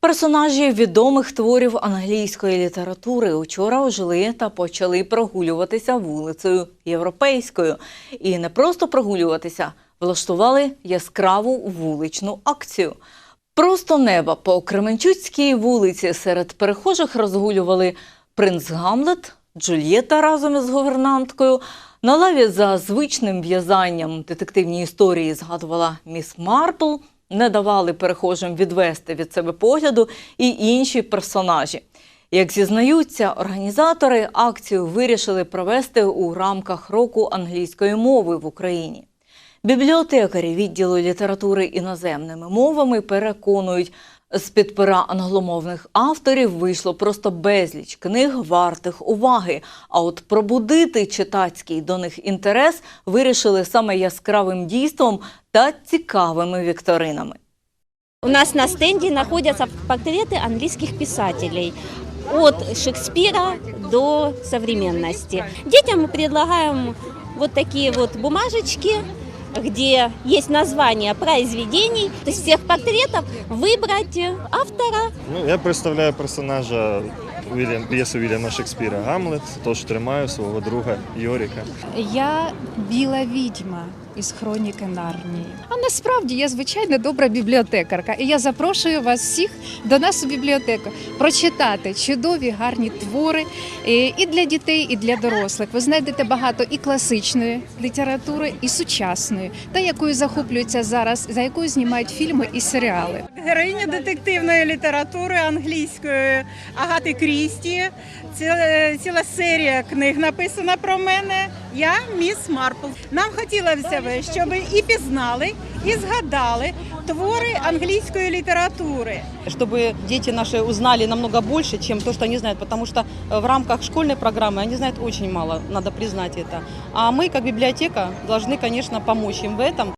Персонажі відомих творів англійської літератури учора ожили та почали прогулюватися вулицею європейською. І не просто прогулюватися, влаштували яскраву вуличну акцію. Просто неба по Кременчуцькій вулиці серед перехожих розгулювали принц Гамлет, Джульєта разом із гувернанткою. На лаві за звичним в'язанням детективні історії згадувала міс Марпл, не давали перехожим відвести від себе погляду і інші персонажі. Як зізнаються, організатори акцію вирішили провести у рамках року англійської мови в Україні. Бібліотекарі відділу літератури іноземними мовами переконують, з-під пера англомовних авторів вийшло просто безліч книг вартих уваги. А от пробудити читацький до них інтерес вирішили саме яскравим дійством та цікавими вікторинами. У нас на стенде находятся портреты английских писателей от Шекспира до современности. Детям мы предлагаем вот такие вот бумажечки, где есть название произведений, то есть всех портретов выбрать автора, Ну, я представляю персонажа Вільям, п'єси Вільяма Шекспіра Гамлет, тож тримаю свого друга Йоріка. Я біла відьма із хроніки Нарнії. А насправді я звичайно добра бібліотекарка. І я запрошую вас всіх до нас у бібліотеку прочитати чудові гарні твори е, і для дітей, і для дорослих. Ви знайдете багато і класичної літератури, і сучасної, та якою захоплюються зараз, за якою знімають фільми і серіали. Героїня детективної літератури англійської Агати Крісті. Ціла, ціла серія книг написана про мене. Я міс Марпл. Нам хотілося б, щоб і пізнали, і згадали твори англійської літератури. чтобы дети наши узнали намного больше, чем то, что они знают, потому что э, в рамках школьной программы они знают очень мало, надо признать это. А мы, как библиотека, должны, конечно, помочь им в этом,